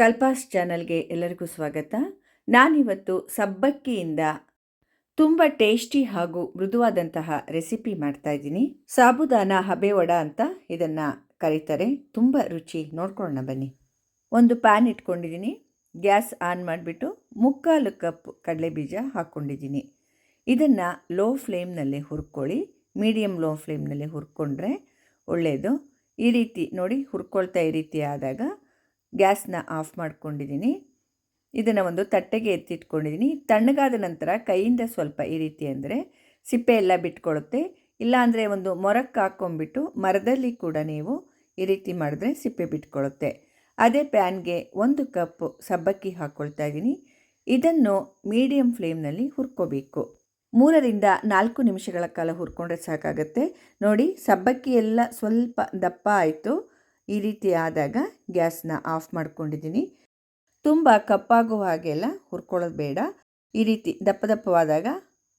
ಕಲ್ಪಾಸ್ ಚಾನಲ್ಗೆ ಎಲ್ಲರಿಗೂ ಸ್ವಾಗತ. ನಾನಿವತ್ತು ಸಬ್ಬಕ್ಕಿಯಿಂದ ತುಂಬ ಟೇಸ್ಟಿ ಹಾಗೂ ಮೃದುವಾದಂತಹ ರೆಸಿಪಿ ಮಾಡ್ತಾ ಇದ್ದೀನಿ. ಸಾಬುದಾನ ಹಬೆ ವಡ ಅಂತ ಇದನ್ನು ಕರೀತಾರೆ. ತುಂಬ ರುಚಿ, ನೋಡ್ಕೊಳ್ಳೋಣ ಬನ್ನಿ. ಒಂದು ಪ್ಯಾನ್ ಇಟ್ಕೊಂಡಿದ್ದೀನಿ. ಗ್ಯಾಸ್ ಆನ್ ಮಾಡಿಬಿಟ್ಟು ಮುಕ್ಕಾಲು ಕಪ್ ಕಡಲೆ ಬೀಜ ಹಾಕ್ಕೊಂಡಿದ್ದೀನಿ. ಇದನ್ನು ಲೋ ಫ್ಲೇಮ್ನಲ್ಲಿ ಹುರ್ಕೊಳ್ಳಿ. ಮೀಡಿಯಂ ಲೋ ಫ್ಲೇಮ್ನಲ್ಲಿ ಹುರ್ಕೊಂಡ್ರೆ ಒಳ್ಳೆಯದು ಈ ರೀತಿ ನೋಡಿ, ಹುರ್ಕೊಳ್ತಾ ಈ ರೀತಿ ಆದಾಗ ಗ್ಯಾಸ್ನ ಆಫ್ ಮಾಡ್ಕೊಂಡಿದ್ದೀನಿ. ಇದನ್ನು ಒಂದು ತಟ್ಟೆಗೆ ಎತ್ತಿಟ್ಕೊಂಡಿದ್ದೀನಿ. ತಣ್ಣಗಾದ ನಂತರ ಕೈಯಿಂದ ಸ್ವಲ್ಪ ಈ ರೀತಿ ಅಂದರೆ ಸಿಪ್ಪೆ ಎಲ್ಲ ಬಿಟ್ಕೊಳ್ಳುತ್ತೆ. ಇಲ್ಲಾಂದರೆ ಒಂದು ಮೊರಕ್ಕೆ ಹಾಕ್ಕೊಂಬಿಟ್ಟು ಮರದಲ್ಲಿ ಕೂಡ ನೀವು ಈ ರೀತಿ ಮಾಡಿದ್ರೆ ಸಿಪ್ಪೆ ಬಿಟ್ಕೊಳುತ್ತೆ ಅದೇ ಪ್ಯಾನ್ಗೆ ಒಂದು ಕಪ್ ಸಬ್ಬಕ್ಕಿ ಹಾಕ್ಕೊಳ್ತಾ ಇದ್ದೀನಿ. ಇದನ್ನು ಮೀಡಿಯಂ ಫ್ಲೇಮ್ನಲ್ಲಿ ಹುರ್ಕೋಬೇಕು. ಮೂರರಿಂದ ನಾಲ್ಕು ನಿಮಿಷಗಳ ಕಾಲ ಹುರ್ಕೊಂಡ್ರೆ ಸಾಕಾಗುತ್ತೆ. ನೋಡಿ, ಸಬ್ಬಕ್ಕಿ ಎಲ್ಲ ಸ್ವಲ್ಪ ದಪ್ಪ ಆಯಿತು. ಈ ರೀತಿ ಆದಾಗ ಗ್ಯಾಸ್ನ ಆಫ್ ಮಾಡ್ಕೊಂಡಿದ್ದೀನಿ. ತುಂಬ ಕಪ್ಪಾಗುವ ಹಾಗೆಲ್ಲ ಹುರ್ಕೊಳ್ಳೋದು ಬೇಡ. ಈ ರೀತಿ ದಪ್ಪ ದಪ್ಪವಾದಾಗ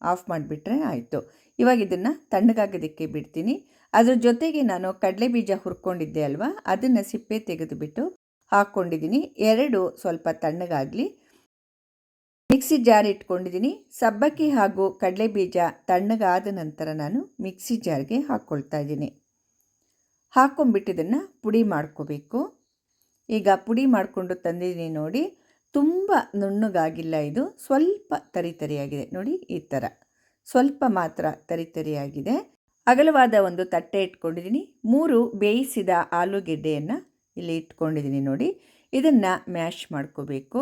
ಆಫ್ ಮಾಡಿಬಿಟ್ರೆ ಆಯಿತು. ಇವಾಗ ಇದನ್ನು ತಣ್ಣಗಾಗೋದಕ್ಕೆ ಬಿಡ್ತೀನಿ. ಅದ್ರ ಜೊತೆಗೆ ನಾನು ಕಡಲೆ ಬೀಜ ಹುರ್ಕೊಂಡಿದ್ದೆ ಅಲ್ವಾ? ಅದನ್ನು ಸಿಪ್ಪೆ ತೆಗೆದುಬಿಟ್ಟು ಹಾಕ್ಕೊಂಡಿದ್ದೀನಿ ಎರಡು ಸ್ವಲ್ಪ ತಣ್ಣಗಾಗಲಿ. ಮಿಕ್ಸಿ ಜಾರ್ ಇಟ್ಕೊಂಡಿದ್ದೀನಿ. ಸಬ್ಬಕ್ಕಿ ಹಾಗೂ ಕಡಲೆ ಬೀಜ ತಣ್ಣಗಾದ ನಂತರ ನಾನು ಮಿಕ್ಸಿ ಜಾರ್ಗೆ ಹಾಕ್ಕೊಳ್ತಾ ಇದ್ದೀನಿ. ಹಾಕ್ಕೊಂಬಿಟ್ಟಿದ್ದನ್ನು ಪುಡಿ ಮಾಡ್ಕೋಬೇಕು. ಈಗ ಪುಡಿ ಮಾಡಿಕೊಂಡು ತಂದಿದ್ದೀನಿ ನೋಡಿ, ತುಂಬ ನುಣ್ಣಗಾಗಿಲ್ಲ ಇದು. ಸ್ವಲ್ಪ ತರಿ ತರಿಯಾಗಿದೆ ನೋಡಿ ಈ ಥರ ಸ್ವಲ್ಪ ಮಾತ್ರ ತರಿ ತರಿಯಾಗಿದೆ. ಅಗಲವಾದ ಒಂದು ತಟ್ಟೆ ಇಟ್ಕೊಂಡಿದ್ದೀನಿ. ಮೂರು ಬೇಯಿಸಿದ ಆಲೂಗೆಡ್ಡೆಯನ್ನು ಇಲ್ಲಿ ಇಟ್ಕೊಂಡಿದ್ದೀನಿ ನೋಡಿ. ಇದನ್ನು ಮ್ಯಾಶ್ ಮಾಡ್ಕೋಬೇಕು.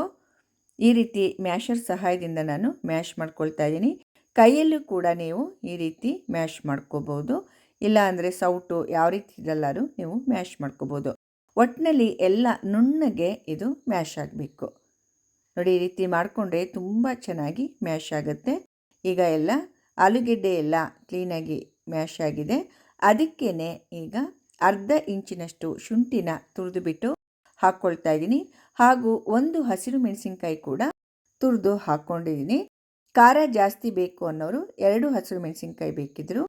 ಈ ರೀತಿ ಮ್ಯಾಶರ್ ಸಹಾಯದಿಂದ ನಾನು ಮ್ಯಾಶ್ ಮಾಡ್ಕೊಳ್ತಾ ಇದ್ದೀನಿ. ಕೈಯಲ್ಲೂ ಕೂಡ ನೀವು ಈ ರೀತಿ ಮ್ಯಾಶ್ ಮಾಡ್ಕೋಬೋದು ಇಲ್ಲ ಅಂದರೆ ಸೌಟು ಯಾವ ರೀತಿ ಇದೆಲ್ಲರೂ ನೀವು ಮ್ಯಾಶ್ ಮಾಡ್ಕೋಬೋದು. ಒಟ್ಟಿನಲ್ಲಿ ಎಲ್ಲ ನುಣ್ಣಗೆ ಇದು ಮ್ಯಾಶ್ ಆಗಬೇಕು. ನೋಡಿ, ಈ ರೀತಿ ಮಾಡಿಕೊಂಡ್ರೆ ತುಂಬ ಚೆನ್ನಾಗಿ ಮ್ಯಾಶ್ ಆಗುತ್ತೆ. ಈಗ ಎಲ್ಲ ಆಲೂಗೆಡ್ಡೆ ಎಲ್ಲ ಕ್ಲೀನಾಗಿ ಮ್ಯಾಶ್ ಆಗಿದೆ. ಅದಕ್ಕೇ ಈಗ ಅರ್ಧ ಇಂಚಿನಷ್ಟು ಶುಂಠಿನ ತುರಿದುಬಿಟ್ಟು ಹಾಕ್ಕೊಳ್ತಾ ಇದ್ದೀನಿ. ಹಾಗೂ ಒಂದು ಹಸಿರು ಮೆಣಸಿನ್ಕಾಯಿ ಕೂಡ ತುರಿದು ಹಾಕ್ಕೊಂಡಿದ್ದೀನಿ ಖಾರ ಜಾಸ್ತಿ ಬೇಕು ಅನ್ನೋರು ಎರಡು ಹಸಿರು ಮೆಣಸಿನ್ಕಾಯಿ ಬೇಕಿದ್ದರೂ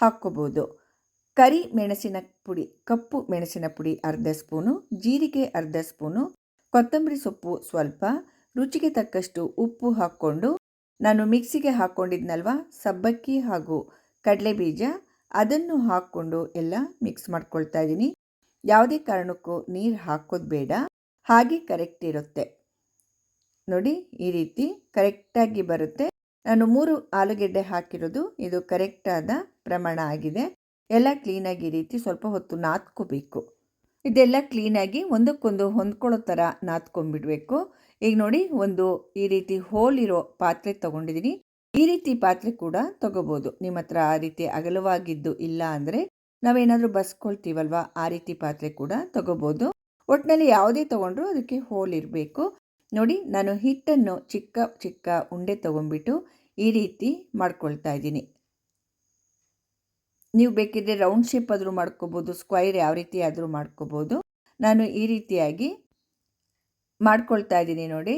ಹಾಕ್ಕೋಬೋದು. ಕರಿ ಮೆಣಸಿನ ಪುಡಿ, ಕಪ್ಪು ಮೆಣಸಿನ ಪುಡಿ ಅರ್ಧ ಸ್ಪೂನು, ಜೀರಿಗೆ ಅರ್ಧ ಸ್ಪೂನು, ಕೊತ್ತಂಬರಿ ಸೊಪ್ಪು ಸ್ವಲ್ಪ, ರುಚಿಗೆ ತಕ್ಕಷ್ಟು ಉಪ್ಪು ಹಾಕ್ಕೊಂಡು, ನಾನು ಮಿಕ್ಸಿಗೆ ಹಾಕ್ಕೊಂಡಿದ್ನಲ್ವ, ಸಬ್ಬಕ್ಕಿ ಹಾಗೂ ಕಡಲೆ ಬೀಜ ಅದನ್ನು ಹಾಕ್ಕೊಂಡು ಎಲ್ಲ ಮಿಕ್ಸ್ ಮಾಡ್ಕೊಳ್ತಾ ಇದ್ದೀನಿ. ಯಾವುದೇ ಕಾರಣಕ್ಕೂ ನೀರು ಹಾಕೋದು ಬೇಡ, ಹಾಗೆ ಕರೆಕ್ಟ್ ಇರುತ್ತೆ. ನೋಡಿ, ಈ ರೀತಿ ಕರೆಕ್ಟಾಗಿ ಬರುತ್ತೆ. ನಾನು ಮೂರು ಆಲೂಗೆಡ್ಡೆ ಹಾಕಿರೋದು. ಇದು ಕರೆಕ್ಟಾದ ಪ್ರಮಾಣ ಆಗಿದೆ. ಎಲ್ಲ ಕ್ಲೀನಾಗಿ ಈ ರೀತಿ ಸ್ವಲ್ಪ ಹೊತ್ತು ನಾದ್ಕೋಬೇಕು. ಇದೆಲ್ಲ ಕ್ಲೀನಾಗಿ ಒಂದಕ್ಕೊಂದು ಹೊಂದ್ಕೊಳ್ಳೋ ಥರ ನಾದ್ಕೊಂಡ್ಬಿಡ್ಬೇಕು. ಈಗ ನೋಡಿ, ಒಂದು ಈ ರೀತಿ ಹೋಲ್ ಇರೋ ಪಾತ್ರೆ ತೊಗೊಂಡಿದ್ದೀನಿ ಈ ರೀತಿ ಪಾತ್ರೆ ಕೂಡ ತಗೋಬೋದು. ನಿಮ್ಮ ಹತ್ರ ಆ ರೀತಿ ಅಗಲವಾಗಿದ್ದು ಇಲ್ಲ ಅಂದರೆ ನಾವೇನಾದರೂ ಬಸ್ಕೊಳ್ತೀವಲ್ವ, ಆ ರೀತಿ ಪಾತ್ರೆ ಕೂಡ ತೊಗೋಬೋದು. ಒಟ್ಟಿನಲ್ಲಿ ಯಾವುದೇ ತೊಗೊಂಡ್ರೂ ಅದಕ್ಕೆ ಹೋಲ್ ಇರಬೇಕು. ನೋಡಿ, ನಾನು ಹಿಟ್ಟನ್ನು ಚಿಕ್ಕ ಚಿಕ್ಕ ಉಂಡೆ ತಗೊಂಡ್ಬಿಟ್ಟು ಈ ರೀತಿ ಮಾಡ್ಕೊಳ್ತಾ ಇದ್ದೀನಿ. ನೀವು ಬೇಕಿದ್ರೆ ರೌಂಡ್ ಶೇಪ್ ಆದರೂ ಮಾಡ್ಕೋಬೋದು ಸ್ಕ್ವೈರ್ ಯಾವ ರೀತಿ ಆದರೂ ಮಾಡ್ಕೋಬೋದು. ನಾನು ಈ ರೀತಿಯಾಗಿ ಮಾಡ್ಕೊಳ್ತಾ ಇದ್ದೀನಿ ನೋಡಿ.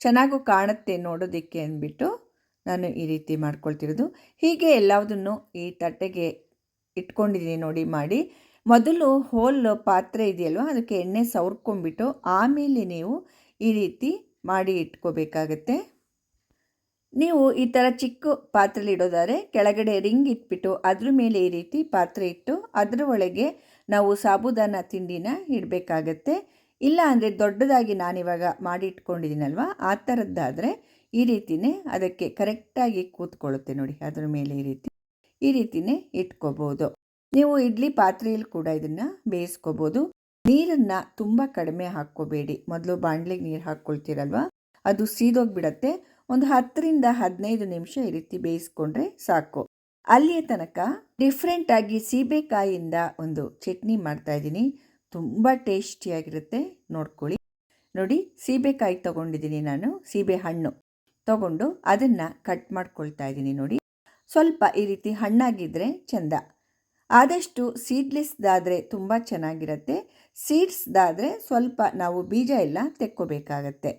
ಚೆನ್ನಾಗೂ ಕಾಣುತ್ತೆ ನೋಡೋದಕ್ಕೆ ಅಂದ್ಬಿಟ್ಟು ನಾನು ಈ ರೀತಿ ಮಾಡ್ಕೊಳ್ತಿರೋದು. ಹೀಗೆ ಎಲ್ಲದನ್ನು ಈ ತಟ್ಟೆಗೆ ಇಟ್ಕೊಂಡಿದ್ದೀನಿ ನೋಡಿ, ಮಾಡಿ ಮೊದಲು ಹೋಲ್ ಪಾತ್ರೆ ಇದೆಯಲ್ವ, ಅದಕ್ಕೆ ಎಣ್ಣೆ ಸವರ್ಕೊಂಡ್ಬಿಟ್ಟು ಆಮೇಲೆ ನೀವು ಈ ರೀತಿ ಮಾಡಿ ಇಟ್ಕೋಬೇಕಾಗತ್ತೆ. ನೀವು ಈ ಥರ ಚಿಕ್ಕ ಪಾತ್ರೆಲಿ ಇಡೋದಾದರೆ ಕೆಳಗಡೆ ರಿಂಗ್ ಇಟ್ಬಿಟ್ಟು ಅದ್ರ ಮೇಲೆ ಈ ರೀತಿ ಪಾತ್ರೆ ಇಟ್ಟು ಅದರ ಒಳಗೆ ನಾವು ಸಾಬುದಾನ ತಿಂಡಿನ ಇಡಬೇಕಾಗತ್ತೆ. ಇಲ್ಲ ಅಂದರೆ ದೊಡ್ಡದಾಗಿ ನಾನಿವಾಗ ಮಾಡಿ ಇಟ್ಕೊಂಡಿದ್ದೀನಲ್ವ, ಆ ಥರದ್ದಾದರೆ ಈ ರೀತಿಯೇ ಅದಕ್ಕೆ ಕರೆಕ್ಟಾಗಿ ಕೂತ್ಕೊಳ್ಳುತ್ತೆ ನೋಡಿ, ಅದರ ಮೇಲೆ ಈ ರೀತಿ ಈ ರೀತಿಯೇ ಇಟ್ಕೋಬೋದು. ನೀವು ಇಡ್ಲಿ ಪಾತ್ರೆಯಲ್ಲಿ ಕೂಡ ಇದನ್ನು ಬೇಯಿಸ್ಕೋಬೋದು. ನೀರನ್ನು ತುಂಬ ಕಡಿಮೆ ಹಾಕ್ಕೋಬೇಡಿ. ಮೊದಲು ಬಾಣಲೆಗೆ ನೀರು ಹಾಕ್ಕೊಳ್ತೀರಲ್ವ? ಅದು ಸೀದೋಗಿಬಿಡತ್ತೆ. ಒಂದು ಹತ್ತರಿಂದ ಹದಿನೈದು ನಿಮಿಷ ಈ ರೀತಿ ಬೇಯಿಸ್ಕೊಂಡ್ರೆ ಸಾಕು. ಅಲ್ಲಿಯ ತನಕ ಡಿಫ್ರೆಂಟಾಗಿ ಸೀಬೆಕಾಯಿಯಿಂದ ಒಂದು ಚಟ್ನಿ ಮಾಡ್ತಾ ಇದ್ದೀನಿ. ತುಂಬ ಟೇಸ್ಟಿಯಾಗಿರುತ್ತೆ. ನೋಡ್ಕೊಳ್ಳಿ. ನೋಡಿ, ಸೀಬೆಕಾಯಿ ತೊಗೊಂಡಿದ್ದೀನಿ ನಾನು. ಸೀಬೆ ಹಣ್ಣು ತಗೊಂಡು ಅದನ್ನು ಕಟ್ ಮಾಡ್ಕೊಳ್ತಾ ಇದ್ದೀನಿ ನೋಡಿ. ಸ್ವಲ್ಪ ಈ ರೀತಿ ಹಣ್ಣಾಗಿದ್ದರೆ ಚೆಂದ. ಆದಷ್ಟು ಸೀಡ್ಲೆಸ್ದಾದರೆ ತುಂಬ ಚೆನ್ನಾಗಿರುತ್ತೆ. ಸೀಡ್ಸ್ದಾದರೆ ಸ್ವಲ್ಪ ನಾವು ಬೀಜ ಎಲ್ಲ ತೆಕ್ಕೋಬೇಕಾಗತ್ತೆ.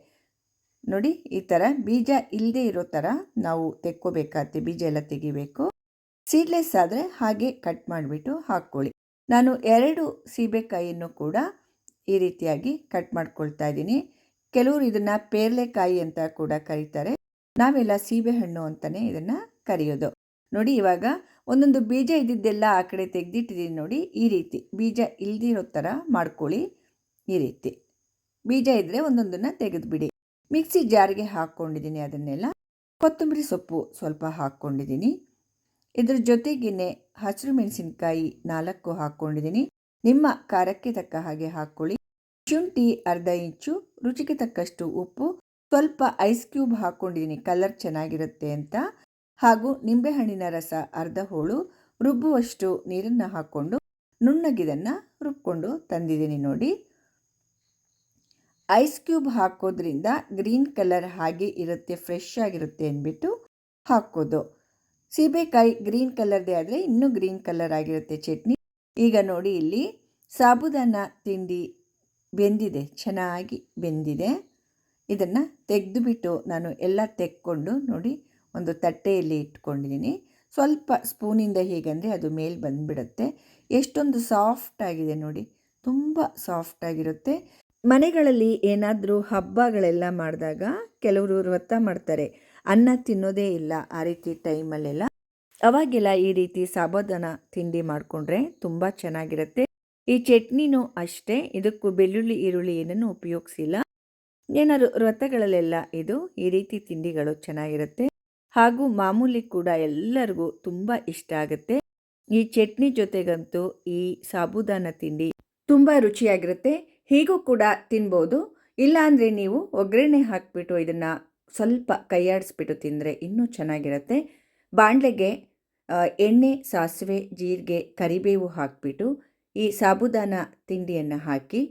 ನೋಡಿ, ಈ ಥರ ಬೀಜ ಇಲ್ಲದೆ ಇರೋ ಥರ ನಾವು ತೆಕ್ಕೋಬೇಕಾಗತ್ತೆ, ಬೀಜ ಎಲ್ಲ ತೆಗಿಬೇಕು. ಸೀಡ್ಲೆಸ್ ಆದರೆ ಹಾಗೆ ಕಟ್ ಮಾಡಿಬಿಟ್ಟು ಹಾಕ್ಕೊಳ್ಳಿ. ನಾನು ಎರಡು ಸೀಬೆಕಾಯಿಯನ್ನು ಕೂಡ ಈ ರೀತಿಯಾಗಿ ಕಟ್ ಮಾಡ್ಕೊಳ್ತಾ ಇದ್ದೀನಿ. ಕೆಲವರು ಇದನ್ನು ಪೇರ್ಲೆಕಾಯಿ ಅಂತ ಕೂಡ ಕರೀತಾರೆ. ನಾವೆಲ್ಲ ಸೀಬೆಹಣ್ಣು ಅಂತಲೇ ಇದನ್ನು ಕರೆಯೋದು. ನೋಡಿ, ಇವಾಗ ಒಂದೊಂದು ಬೀಜ ಇದ್ದಿದ್ದೆಲ್ಲ ಆ ಕಡೆ ತೆಗೆದಿಟ್ಟಿದ್ದೀನಿ ನೋಡಿ, ಈ ರೀತಿ. ಬೀಜ ಇಲ್ದಿರೋ ಥರ ಮಾಡ್ಕೊಳ್ಳಿ, ಈ ರೀತಿ. ಬೀಜ ಇದ್ದರೆ ಒಂದೊಂದನ್ನು ತೆಗೆದುಬಿಡಿ. ಮಿಕ್ಸಿ ಜಾರಿಗೆ ಹಾಕ್ಕೊಂಡಿದ್ದೀನಿ ಅದನ್ನೆಲ್ಲ. ಕೊತ್ತಂಬರಿ ಸೊಪ್ಪು ಸ್ವಲ್ಪ ಹಾಕ್ಕೊಂಡಿದ್ದೀನಿ. ಇದ್ರ ಜೊತೆಗೇ ಹಸಿರು ಮೆಣಸಿನ್ಕಾಯಿ ನಾಲ್ಕು ಹಾಕ್ಕೊಂಡಿದ್ದೀನಿ. ನಿಮ್ಮ ಖಾರಕ್ಕೆ ತಕ್ಕ ಹಾಗೆ ಹಾಕ್ಕೊಳ್ಳಿ. ಶುಂಠಿ ಅರ್ಧ ಇಂಚು, ರುಚಿಗೆ ತಕ್ಕಷ್ಟು ಉಪ್ಪು, ಸ್ವಲ್ಪ ಐಸ್ ಕ್ಯೂಬ್ ಹಾಕ್ಕೊಂಡಿದ್ದೀನಿ. ಕಲರ್ ಚೆನ್ನಾಗಿರುತ್ತೆ ಅಂತ. ಹಾಗೂ ನಿಂಬೆಹಣ್ಣಿನ ರಸ ಅರ್ಧ ಹೋಳು, ರುಬ್ಬುವಷ್ಟು ನೀರನ್ನು ಹಾಕ್ಕೊಂಡು ನುಣ್ಣಗಿದನ್ನು ರುಬ್ಕೊಂಡು ತಂದಿದ್ದೀನಿ ನೋಡಿ. ಐಸ್ ಕ್ಯೂಬ್ ಹಾಕೋದ್ರಿಂದ ಗ್ರೀನ್ ಕಲರ್ ಹಾಗೆ ಇರುತ್ತೆ, ಫ್ರೆಶ್ ಆಗಿರುತ್ತೆ ಅಂದ್ಬಿಟ್ಟು ಹಾಕೋದು ಸೀಬೆಕಾಯಿ ಗ್ರೀನ್ ಕಲರ್ದೇ ಆದರೆ ಇನ್ನೂ ಗ್ರೀನ್ ಕಲರ್ ಆಗಿರುತ್ತೆ ಚಟ್ನಿ. ಈಗ ನೋಡಿ ಇಲ್ಲಿ ಸಾಬುದಾನ ತಿಂಡಿ ಬೆಂದಿದೆ, ಚೆನ್ನಾಗಿ ಬೆಂದಿದೆ. ಇದನ್ನು ತೆಗೆದುಬಿಟ್ಟು ನಾನು ಎಲ್ಲ ತೆಕ್ಕೊಂಡು ನೋಡಿ ಒಂದು ತಟ್ಟೆಯಲ್ಲಿ ಇಟ್ಕೊಂಡಿದ್ದೀನಿ. ಸ್ವಲ್ಪ ಸ್ಪೂನಿಂದ ಹೇಗೆಂದರೆ ಅದು ಮೇಲೆ ಬಂದುಬಿಡುತ್ತೆ. ಎಷ್ಟೊಂದು ಸಾಫ್ಟ್ ಆಗಿದೆ ನೋಡಿ. ತುಂಬ ಸಾಫ್ಟ್ ಆಗಿರುತ್ತೆ. ಮನೆಗಳಲ್ಲಿ ಏನಾದರೂ ಹಬ್ಬಗಳೆಲ್ಲ ಮಾಡಿದಾಗ ಕೆಲವರು ವ್ರತ ಮಾಡ್ತಾರೆ. ಅನ್ನ ತಿನ್ನೋದೇ ಇಲ್ಲ ಆ ರೀತಿ ಟೈಮಲ್ಲೆಲ್ಲ. ಅವಾಗೆಲ್ಲ ಈ ರೀತಿ ಸಾಬೋದನ ತಿಂಡಿ ಮಾಡಿಕೊಂಡ್ರೆ ತುಂಬ ಚೆನ್ನಾಗಿರುತ್ತೆ. ಈ ಚಟ್ನಿನೂ ಅಷ್ಟೇ. ಇದಕ್ಕೂ ಬೆಳ್ಳುಳ್ಳಿ, ಈರುಳ್ಳಿ ಏನನ್ನು ಉಪಯೋಗಿಸಿಲ್ಲ. ಏನಾದ್ರು ವ್ರತಗಳಲ್ಲೆಲ್ಲ ಇದು ಈ ರೀತಿ ತಿಂಡಿಗಳು ಚೆನ್ನಾಗಿರುತ್ತೆ. ಹಾಗೂ ಮಾಮೂಲಿ ಕೂಡ ಎಲ್ಲರಿಗೂ ತುಂಬ ಇಷ್ಟ ಆಗುತ್ತೆ. ಈ ಚಟ್ನಿ ಜೊತೆಗಂತೂ ಈ ಸಾಬುದಾನ ತಿಂಡಿ ತುಂಬ ರುಚಿಯಾಗಿರುತ್ತೆ. ಹೀಗೂ ಕೂಡ ತಿನ್ಬೋದು. ಇಲ್ಲಾಂದರೆ ನೀವು ಒಗ್ಗರಣೆ ಹಾಕಿಬಿಟ್ಟು ಇದನ್ನು ಸ್ವಲ್ಪ ಕೈಯಾಡಿಸ್ಬಿಟ್ಟು ತಿಂದರೆ ಇನ್ನೂ ಚೆನ್ನಾಗಿರುತ್ತೆ. ಬಾಣಲೆಗೆ ಎಣ್ಣೆ, ಸಾಸಿವೆ, ಜೀರಿಗೆ, ಕರಿಬೇವು ಹಾಕಿಬಿಟ್ಟು ಈ ಸಾಬುದಾನ ತಿಂಡಿಯನ್ನು ಹಾಕಿ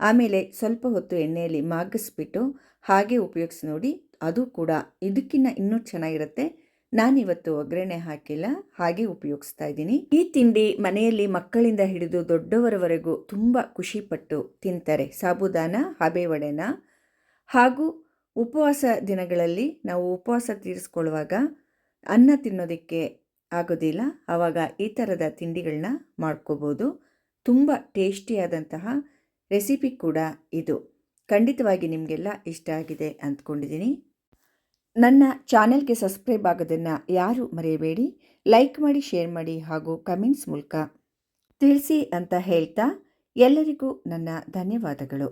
ಆಮೇಲೆ ಸ್ವಲ್ಪ ಹೊತ್ತು ಎಣ್ಣೆಯಲ್ಲಿ ಮಾಗಿಸ್ಬಿಟ್ಟು ಹಾಗೆ ಉಪಯೋಗಿಸಿ ನೋಡಿ ಅದು ಕೂಡ ಇದಕ್ಕಿಂತ ಇನ್ನೂ ಚೆನ್ನಾಗಿರುತ್ತೆ. ನಾನಿವತ್ತು ಒಗ್ಗರಣೆ ಹಾಕಿಲ್ಲ, ಹಾಗೆ ಉಪಯೋಗಿಸ್ತಾ ಇದ್ದೀನಿ. ಈ ತಿಂಡಿ ಮನೆಯಲ್ಲಿ ಮಕ್ಕಳಿಂದ ಹಿಡಿದು ದೊಡ್ಡವರವರೆಗೂ ತುಂಬ ಖುಷಿಪಟ್ಟು ತಿಂತಾರೆ. ಸಾಬುದಾನ, ಹಬೆ ಒಡೆನ ಹಾಗೂ ಉಪವಾಸ ದಿನಗಳಲ್ಲಿ ನಾವು ಉಪವಾಸ ತೀರಿಸ್ಕೊಳ್ಳುವಾಗ ಅನ್ನ ತಿನ್ನೋದಕ್ಕೆ ಆಗೋದಿಲ್ಲ. ಆವಾಗ ಈ ಥರದ ತಿಂಡಿಗಳನ್ನ ಮಾಡ್ಕೋಬೋದು. ತುಂಬ ಟೇಸ್ಟಿಯಾದಂತಹ ರೆಸಿಪಿ ಕೂಡ ಇದು. ಖಂಡಿತವಾಗಿ ನಿಮಗೆಲ್ಲ ಇಷ್ಟ ಆಗಿದೆ ಅಂದ್ಕೊಂಡಿದ್ದೀನಿ. ನನ್ನ ಚಾನೆಲ್ಗೆ ಸಬ್ಸ್ಕ್ರೈಬ್ ಆಗೋದನ್ನು ಯಾರೂ ಮರೆಯಬೇಡಿ. ಲೈಕ್ ಮಾಡಿ, ಶೇರ್ ಮಾಡಿ ಹಾಗೂ ಕಮೆಂಟ್ಸ್ ಮೂಲಕ ತಿಳಿಸಿ ಅಂತ ಹೇಳ್ತಾ ಎಲ್ಲರಿಗೂ ನನ್ನ ಧನ್ಯವಾದಗಳು.